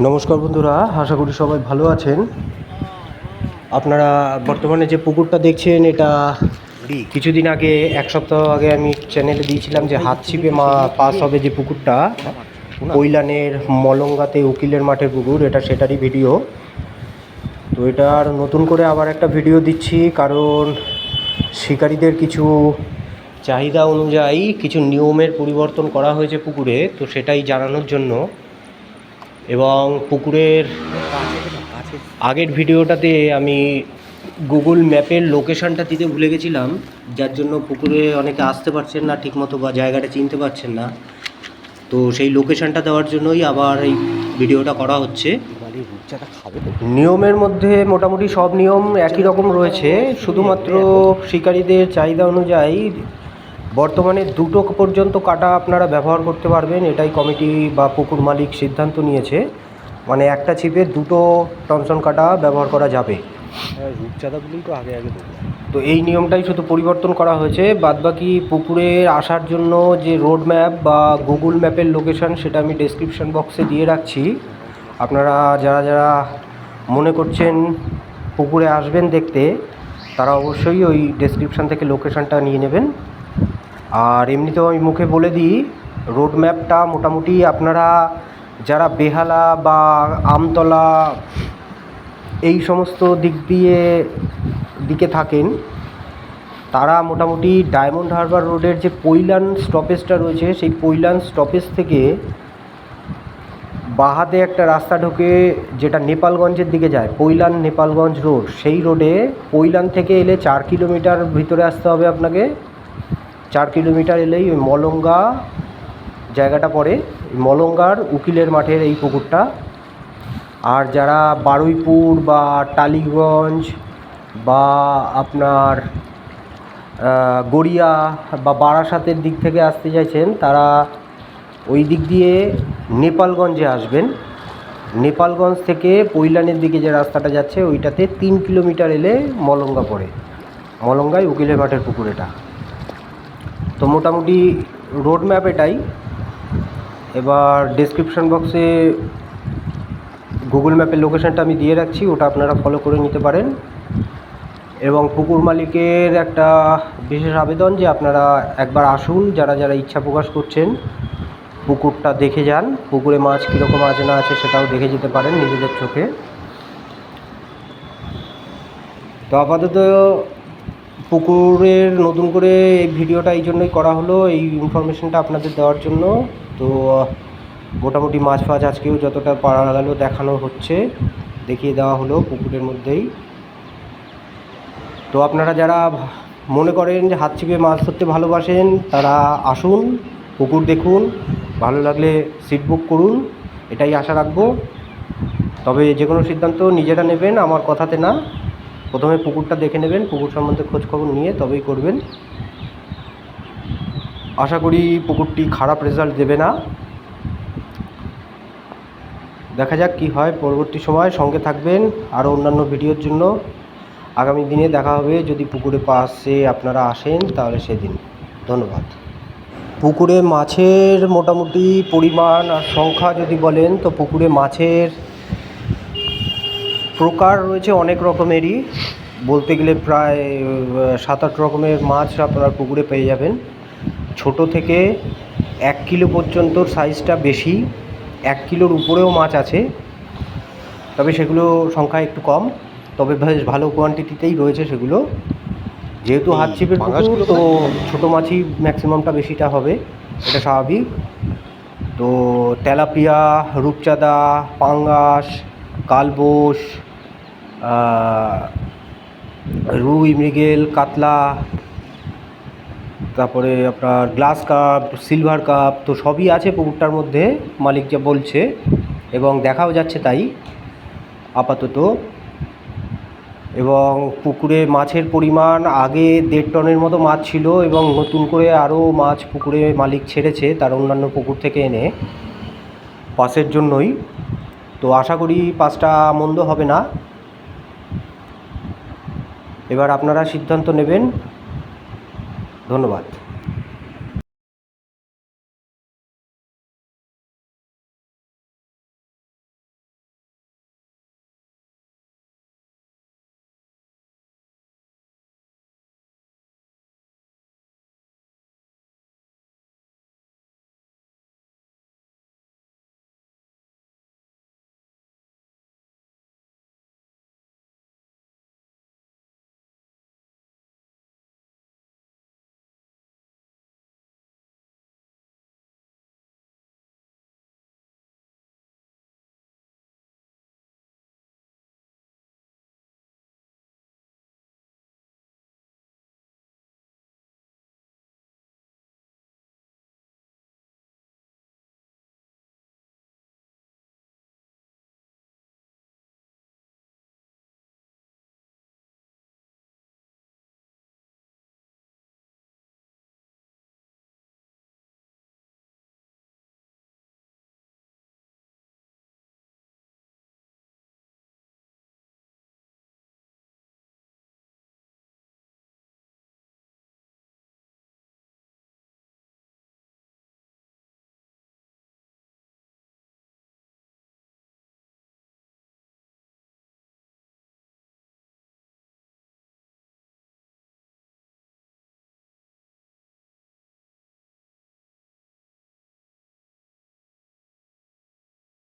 নমস্কার বন্ধুরা, আশা করি সবাই ভালো আছেন। আপনারা বর্তমানে যে পুকুরটা দেখছেন, এটা কিছুদিন আগে, এক সপ্তাহ আগে আমি চ্যানেলে দিয়েছিলাম যে হাত ছিপে মা পাস হবে যে পুকুরটা, কৈলানের মলঙ্গাতে উকিলের মাঠের পুকুর, এটা সেটারই ভিডিও। তো এটার নতুন করে আবার একটা ভিডিও দিচ্ছি, কারণ শিকারীদের কিছু চাহিদা অনুযায়ী কিছু নিয়মের পরিবর্তন করা হয়েছে পুকুরে, তো সেটাই জানানোর জন্য। এবং পুকুরের আগের ভিডিওটাতে আমি গুগল ম্যাপের লোকেশনটা দিতে ভুলে গেছিলাম, যার জন্য পুকুরে অনেকে আসতে পারছেন না ঠিকমতো বা জায়গাটা চিনতে পারছেন না। তো সেই লোকেশানটা দেওয়ার জন্যই আবার এই ভিডিওটা করা হচ্ছে। নিয়মের মধ্যে মোটামুটি সব নিয়ম একই রকম রয়েছে, শুধুমাত্র শিকারীদের চাহিদা অনুযায়ী বর্তমানে দুটো পর্যন্ত কাটা আপনারা ব্যবহার করতে পারবেন। এটাই কমিটি বা পুকুর মালিক সিদ্ধান্ত নিয়েছে। মানে একটা ছিপে দুটো টনসন কাটা ব্যবহার করা যাবে। রূপচাঁদাগুলোই তো আগে আগে তো এই নিয়মটাই শুধু পরিবর্তন করা হয়েছে। বাদবাকি পুকুরে আসার জন্য যে রোড ম্যাপ বা গুগল ম্যাপের লোকেশন সেটা আমি ডেসক্রিপশন বক্সে দিয়ে রাখছি। আপনারা যারা যারা মনে করছেন পুকুরে আসবেন দেখতে তারা অবশ্যই ওই ডেসক্রিপশন থেকে লোকেশনটা নিয়ে নেবেন। আর এমনিতেও আমি মুখে বলে দিই রোড ম্যাপটা মোটামুটি আপনারা যারা বেহালা বা আমতলা এই সমস্ত দিক দিয়ে দিকে থাকেন, তারা মোটামুটি ডায়মন্ড হারবার রোডের যে পৈলান স্টপেজটা রয়েছে, সেই পৈলান স্টপেজ থেকে বাহাতে একটা রাস্তা ঢোকে যেটা নেপালগঞ্জের দিকে যায়, পৈলান নেপালগঞ্জ রোড সেই রোডে পৈলান থেকে এলে চার কিলোমিটার ভিতরে আসতে হবে আপনাকে। চার কিলোমিটার এলেই ওই মলঙ্গা জায়গাটা পড়ে। মলঙ্গার উকিলের মাঠের এই পুকুরটা। আর যারা বারুইপুর বা টালিগঞ্জ বা আপনার গড়িয়া বা বারাসাতের দিক থেকে আসতে চাইছেন, তারা ওই দিক দিয়ে নেপালগঞ্জে আসবেন। নেপালগঞ্জ থেকে পৈলানের দিকে যে রাস্তাটা যাচ্ছে, ওইটাতে তিন কিলোমিটার এলে মলঙ্গা পড়ে। মলঙ্গায় উকিলের মাঠের পুকুর এটা। তো মোটামুটি রোড ম্যাপ এটাই। এবার ডেসক্রিপশন বক্সে গুগল ম্যাপের লোকেশানটা আমি দিয়ে রাখছি, ওটা আপনারা ফলো করে নিতে পারেন। এবং পুকুর মালিকের একটা বিশেষ আবেদন যে আপনারা একবার আসুন, যারা যারা ইচ্ছা প্রকাশ করছেন, পুকুরটা দেখে যান, পুকুরে মাছ কীরকম আছে না আছে সেটাও দেখে যেতে পারেন নিজেদের চোখে। তো আপাতত পুকুরের নতুন করে এই ভিডিওটা এই জন্যই করা হলো, এই ইনফরমেশনটা আপনাদের দেওয়ার জন্য। তো মোটামুটি মাছ ফাছ আজকেও যতটা পারা গেল দেখানো হচ্ছে, দেখিয়ে দেওয়া হলো পুকুরের মধ্যেই। তো আপনারা যারা মনে করেন যে হাত ছিপে মাছ ধরতে ভালোবাসেন, তারা আসুন, পুকুর দেখুন, ভালো লাগলে সিট বুক করুন, এটাই আশা রাখব। তবে যে কোনো সিদ্ধান্ত নিজেরা নেবেন, আমার কথাতে না। প্রথমে পুকুরটা দেখে নেবেন, পুকুর সম্বন্ধে খোঁজ খবর নিয়ে তবেই করবেন। আশা করি পুকুরটি খারাপ রেজাল্ট দেবে না। দেখা যাক কি হয় পরবর্তী সময়। সঙ্গে থাকবেন আরও অন্যান্য ভিডিওর জন্য। আগামী দিনে দেখা হবে। যদি পুকুরে পাশে আপনারা আসেন, তাহলে সেদিন। ধন্যবাদ। পুকুরে মাছের মোটামুটি পরিমাণ আর সংখ্যা যদি বলেন, তো পুকুরে মাছের প্রকার রয়েছে অনেক রকমেরই। বলতে গেলে প্রায় সাত আট রকমের মাছ আপনারা পুকুরে পেয়ে যাবেন। ছোট থেকে এক কিলো পর্যন্ত সাইজটা বেশি এক কিলোর উপরেও মাছ আছে। তবে সেগুলো সংখ্যা একটু কম তবে বেশ ভালো কোয়ান্টিটিতেই রয়েছে সেগুলো। যেহেতু হাত ছিপের পুকুর তো ছোটো মাছই ম্যাক্সিমামটা বেশিটা হবে এটা স্বাভাবিক। তো তেলাপিয়া রূপচাঁদা পাঙ্গাস কালবোস রুই মৃগেল, কাতলা, তারপরে আপনার গ্লাস কাপ, সিলভার কাপ, তো সবই আছে পুকুরটার মধ্যে, মালিক যা বলছে, এবং দেখাও যাচ্ছে তাই, আপাতত। এবং পুকুরে মাছের পরিমাণ আগে দেড় টনের মতো মাছ ছিল, এবং নতুন করে আরও মাছ পুকুরে মালিক ছেড়েছে, তার অন্যান্য পুকুর থেকে এনে, পাশের জন্যই। তো আশা করি পাঁচটা মন্দ হবে না। এবার আপনারা সিদ্ধান্ত নেবেন। ধন্যবাদ।